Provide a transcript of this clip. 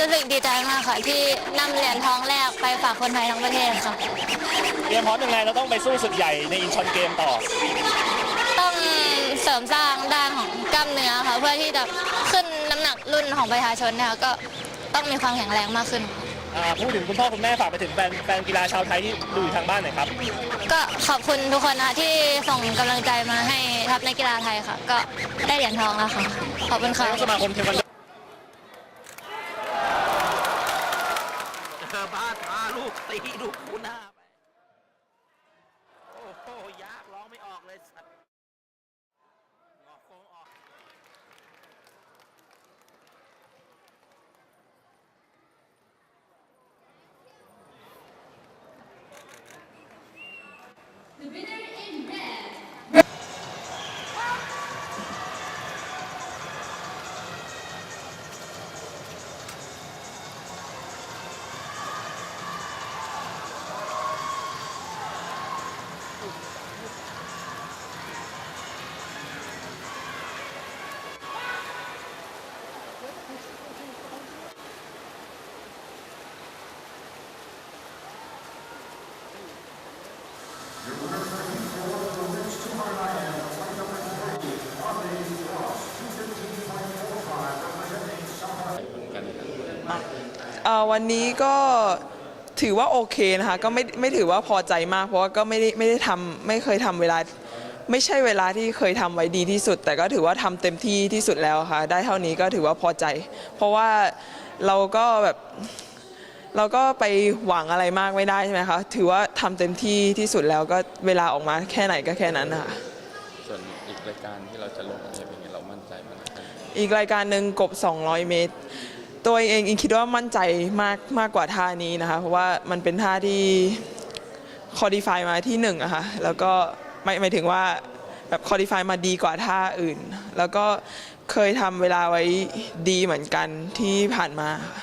ที่นำเหรียญทองแรกไปฝากคนไทยทั้งประเทศค่ะ เตรียมพร้อมยังไงเราต้องไปสู้ศึกใหญ่ในอินชอนเกมต่อ ต้องเสริมสร้างด้านของกล้ามเนื้อค่ะเพื่อที่จะขึ้นน้ำหนักรุ่นของประชาชนเนี่ยก็ต้องมีความแข็งแรงมากขึ้น อ่าพูดถึงคุณพ่อคุณแม่ฝากไปถึงแฟนแฟนกีฬาชาวไทยที่ดูอยู่ทางบ้านหน่อยครับ ก็ขอบคุณทุกคนนะคะที่ส่งกำลังใจมาให้ทัพนักกีฬาไทยค่ะ ก็ได้เหรียญทองแล้วค่ะขอบคุณค่ะนายกสมาคมเทควันโด เจอบ้านพาลู กตีลูกคูหน้าไป โอ้โหยากร้องไม่ออกเลยสัตว์ เอ่อวันนี้ก็ถือว่าโอเคนะคะ ก็ไม่ไม่ถือว่าพอใจมาก เพราะว่าก็ไม่ได้ไม่ได้ทำไม่เคยทำเวลา ไม่ใช่เวลาที่เคยทำไว้ดีที่สุด แต่ก็ถือว่าทำเต็มที่ที่สุดแล้วค่ะ ได้เท่านี้ก็ถือว่าพอใจ เพราะว่าเราก็แบบเราก็ไปหวังอะไรมากไม่ได้ใช่ไหมคะ ถือว่าทำเต็มที่ที่สุดแล้วก็เวลาออกมาแค่ไหนก็แค่นั้นนะคะ ส่วนอีกรายการที่เราจะลงเนี่ยเป็นไงเรามั่นใจมากขึ้นอีกรายการหนึ่งกบ 200 เมตร ตัวเองอิงคิดว่ามั่นใจมากมากกว่าท่านี้นะคะ เพราะว่ามันเป็นท่าที่คอดีฟายมาที่หนึ่งอะค่ะแล้วก็ไม่หมายถึงว่าแบบคอดีฟายมาดีกว่าท่าอื่น แล้วก็เคยทำเวลาไว้ดีเหมือนกันที่ผ่านมาค่ะ